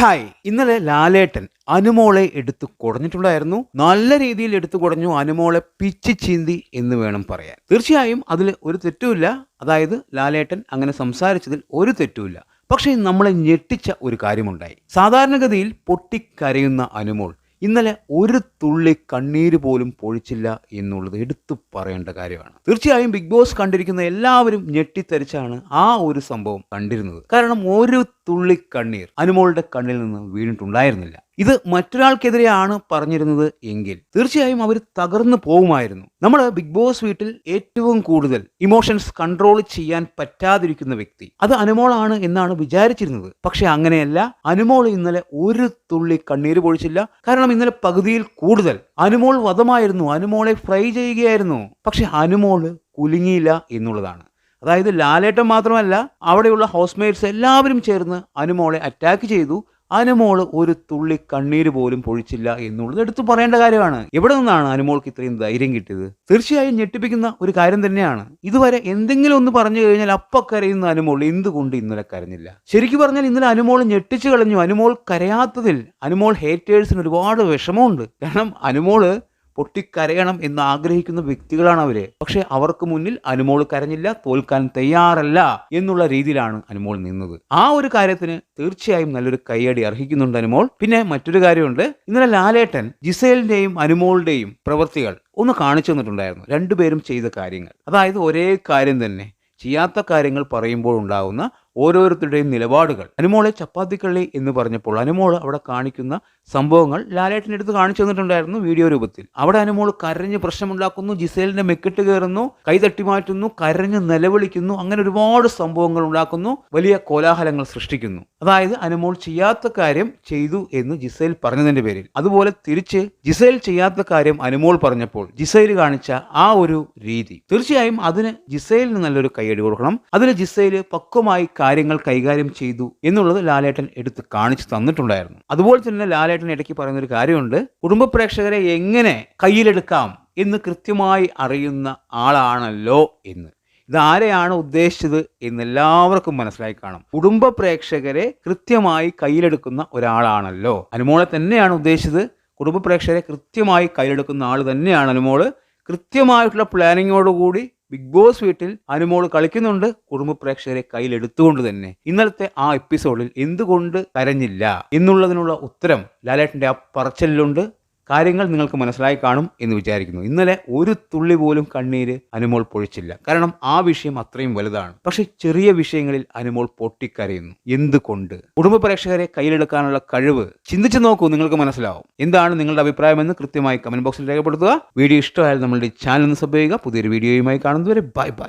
Hi. ഇന്നലെ ലാലേട്ടൻ അനുമോളെ എടുത്തു കുടഞ്ഞിട്ടുണ്ടായിരുന്നു. നല്ല രീതിയിൽ എടുത്തു കുടഞ്ഞു അനുമോളെ പിച്ചി ചീന്തി എന്ന് വേണം പറയാൻ. തീർച്ചയായും അതിൽ ഒരു തെറ്റുമില്ല. അതായത് ലാലേട്ടൻ അങ്ങനെ സംസാരിച്ചതിൽ ഒരു തെറ്റുമില്ല. പക്ഷേ നമ്മളെ ഞെട്ടിച്ച ഒരു കാര്യമുണ്ടായി. സാധാരണഗതിയിൽ പൊട്ടിക്കരയുന്ന അനുമോൾ ഇന്നലെ ഒരു തുള്ളി കണ്ണീര് പോലും പൊഴിച്ചില്ല എന്നുള്ളത് എടുത്തു പറയേണ്ട കാര്യമാണ്. തീർച്ചയായും ബിഗ് ബോസ് കണ്ടിരിക്കുന്ന എല്ലാവരും ഞെട്ടിത്തരിച്ചാണ് ആ ഒരു സംഭവം കണ്ടിരുന്നത്. കാരണം ഒരു തുള്ളി കണ്ണീർ അനുമോളുടെ കണ്ണിൽ നിന്ന് വീണിട്ടുണ്ടായിരുന്നില്ല. ഇത് മറ്റൊരാൾക്കെതിരെയാണ് പറഞ്ഞിരുന്നത് എങ്കിൽ തീർച്ചയായും അവർ തകർന്നു പോകുമായിരുന്നു. നമ്മൾ ബിഗ് ബോസ് വീട്ടിൽ ഏറ്റവും കൂടുതൽ ഇമോഷൻസ് കൺട്രോൾ ചെയ്യാൻ പറ്റാതിരിക്കുന്ന വ്യക്തി. അത് അനുമോളാണ് എന്നാണ് വിചാരിച്ചിരുന്നത്. പക്ഷെ അങ്ങനെയല്ല. അനുമോൾ ഇന്നലെ ഒരു തുള്ളി കണ്ണീര് പൊഴിച്ചില്ല. കാരണം ഇന്നലെ പകുതിയിൽ കൂടുതൽ. അനുമോൾ വധമായിരുന്നു. അനുമോളെ ഫ്രൈ ചെയ്യുകയായിരുന്നു. പക്ഷെ അനുമോൾ കുലുങ്ങിയില്ല എന്നുള്ളതാണ്. അതായത് ലാലേട്ടൻ മാത്രമല്ല അവിടെയുള്ള ഹൗസ്മേറ്റ്സ് എല്ലാവരും ചേർന്ന് അനുമോളെ അറ്റാക്ക് ചെയ്തു. അനുമോൾ ഒരു തുള്ളി കണ്ണീര് പോലും പൊഴിച്ചില്ല എന്നുള്ളത് എടുത്തു പറയേണ്ട കാര്യമാണ്. എവിടെ നിന്നാണ് അനുമോൾക്ക് ഇത്രയും ധൈര്യം കിട്ടിയത്? തീർച്ചയായും ഞെട്ടിപ്പിക്കുന്ന ഒരു കാര്യം തന്നെയാണ്. ഇതുവരെ എന്തെങ്കിലും ഒന്ന് പറഞ്ഞു കഴിഞ്ഞാൽ അപ്പ കരയുന്ന അനുമോൾ എന്തുകൊണ്ട് ഇന്നലെ കരഞ്ഞില്ല? ശരിക്കും പറഞ്ഞാൽ ഇന്നലെ അനുമോൾ ഞെട്ടിച്ചു കളഞ്ഞു. അനുമോൾ കരയാത്തതിൽ അനുമോൾ ഹേറ്റേഴ്സിന് ഒരുപാട് വിഷമമുണ്ട്. കാരണം അനുമോൾ പൊട്ടിക്കരയണം എന്ന് ആഗ്രഹിക്കുന്ന വ്യക്തികളാണ് അവർ. പക്ഷെ അവർക്ക് മുന്നിൽ അനുമോൾ കരഞ്ഞില്ല തോൽക്കാൻ തയ്യാറല്ല എന്നുള്ള രീതിയിലാണ് അനുമോൾ നിന്നത്. ആ ഒരു കാര്യത്തിന് തീർച്ചയായും നല്ലൊരു കൈയടി അർഹിക്കുന്നുണ്ട് അനുമോൾ. പിന്നെ മറ്റൊരു കാര്യമുണ്ട്. ഇന്നലെ ലാലേട്ടൻ ജിസേലിന്റെയും അനുമോളുടെയും പ്രവൃത്തികൾ ഒന്ന് കാണിച്ചു തന്നിട്ടുണ്ടായിരുന്നു. രണ്ടുപേരും ചെയ്ത കാര്യങ്ങൾ. അതായത് ഒരേ കാര്യം തന്നെ. ചെയ്യാത്ത കാര്യങ്ങൾ പറയുമ്പോൾ ഉണ്ടാകുന്ന ഓരോരുത്തരുടെയും നിലപാടുകൾ. അനുമോളെ ചപ്പാത്തിക്കള്ളി എന്ന് പറഞ്ഞപ്പോൾ അനുമോൾ അവിടെ കാണിക്കുന്ന സംഭവങ്ങൾ ലാലേട്ടന്റെ അടുത്ത് കാണിച്ചു തന്നിട്ടുണ്ടായിരുന്നു വീഡിയോ രൂപത്തിൽ. അവിടെ അനുമോൾ കരഞ്ഞ് പ്രശ്നമുണ്ടാക്കുന്നു ജിസേലിന്റെ മെക്കിട്ട് കയറുന്നു കൈതട്ടി മാറ്റുന്നു കരഞ്ഞ് നിലവിളിക്കുന്നു അങ്ങനെ ഒരുപാട് സംഭവങ്ങൾ ഉണ്ടാക്കുന്നു വലിയ കോലാഹലങ്ങൾ സൃഷ്ടിക്കുന്നു. അതായത് അനുമോൾ ചെയ്യാത്ത കാര്യം ചെയ്തു എന്ന് ജിസേൽ പറഞ്ഞതിന്റെ പേരിൽ. അതുപോലെ തിരിച്ച് ജിസേൽ ചെയ്യാത്ത കാര്യം അനുമോൾ പറഞ്ഞപ്പോൾ ജിസേൽ കാണിച്ച ആ ഒരു രീതി. തീർച്ചയായും അതിന് ജിസേലിന് നല്ലൊരു കൈയടി കൊടുക്കണം. അതിൽ ജിസേൽ പക്വമായി കാര്യങ്ങൾ കൈകാര്യം ചെയ്തു എന്നുള്ളത് ലാലേട്ടൻ എടുത്ത് കാണിച്ചു തന്നിട്ടുണ്ടായിരുന്നു. അതുപോലെ തന്നെ ലാലേട്ടൻ ഇടയ്ക്ക് പറയുന്ന ഒരു കാര്യമുണ്ട്. കുടുംബ പ്രേക്ഷകരെ എങ്ങനെ കയ്യിലെടുക്കാം എന്ന് കൃത്യമായി അറിയുന്ന ആളാണല്ലോ എന്ന്. ഇതാരെയാണ് ഉദ്ദേശിച്ചത് എന്ന് എല്ലാവർക്കും മനസ്സിലായി കാണും. കുടുംബ പ്രേക്ഷകരെ കൃത്യമായി കയ്യിലെടുക്കുന്ന ഒരാളാണല്ലോ. അനുമോളെ തന്നെയാണ് ഉദ്ദേശിച്ചത്. കുടുംബ പ്രേക്ഷകരെ കൃത്യമായി കയ്യിലെടുക്കുന്ന ആൾ തന്നെയാണ് അനുമോൾ. കൃത്യമായിട്ടുള്ള പ്ലാനിങ്ങോടുകൂടി ബിഗ് ബോസ് വീട്ടിൽ അനുമോൾ കളിക്കുന്നുണ്ട്. കുടുംബ പ്രേക്ഷകരെ കയ്യിലെടുത്തുകൊണ്ട് തന്നെ. ഇന്നലത്തെ ആ എപ്പിസോഡിൽ എന്തുകൊണ്ട് കരഞ്ഞില്ല? എന്നുള്ളതിനുള്ള ഉത്തരം ലാലേട്ടന്റെ ആ പറച്ചലിലുണ്ട്. കാര്യങ്ങൾ നിങ്ങൾക്ക് മനസ്സിലായി കാണും എന്ന് വിചാരിക്കുന്നു. ഇന്നലെ ഒരു തുള്ളി പോലും കണ്ണീര് അനുമോൾ പൊഴിച്ചില്ല. കാരണം ആ വിഷയം അത്രയും വലുതാണ്. പക്ഷെ ചെറിയ വിഷയങ്ങളിൽ അനുമോൾ പൊട്ടിക്കരയുന്നു. എന്തുകൊണ്ട്? കുടുംബ പ്രേക്ഷകരെ കയ്യിലെടുക്കാനുള്ള കഴിവ് ചിന്തിച്ചു നോക്കൂ നിങ്ങൾക്ക് മനസ്സിലാവും. എന്താണ് നിങ്ങളുടെ അഭിപ്രായമെന്ന് കൃത്യമായി കമന്റ് ബോക്സിൽ രേഖപ്പെടുത്തുക. വീഡിയോ ഇഷ്ടമായാലും നമ്മളുടെ ചാനൽ ഒന്ന് സബ് ചെയ്യുക. പുതിയൊരു വീഡിയോയുമായി കാണുന്നതുവരെ ബൈ ബൈ.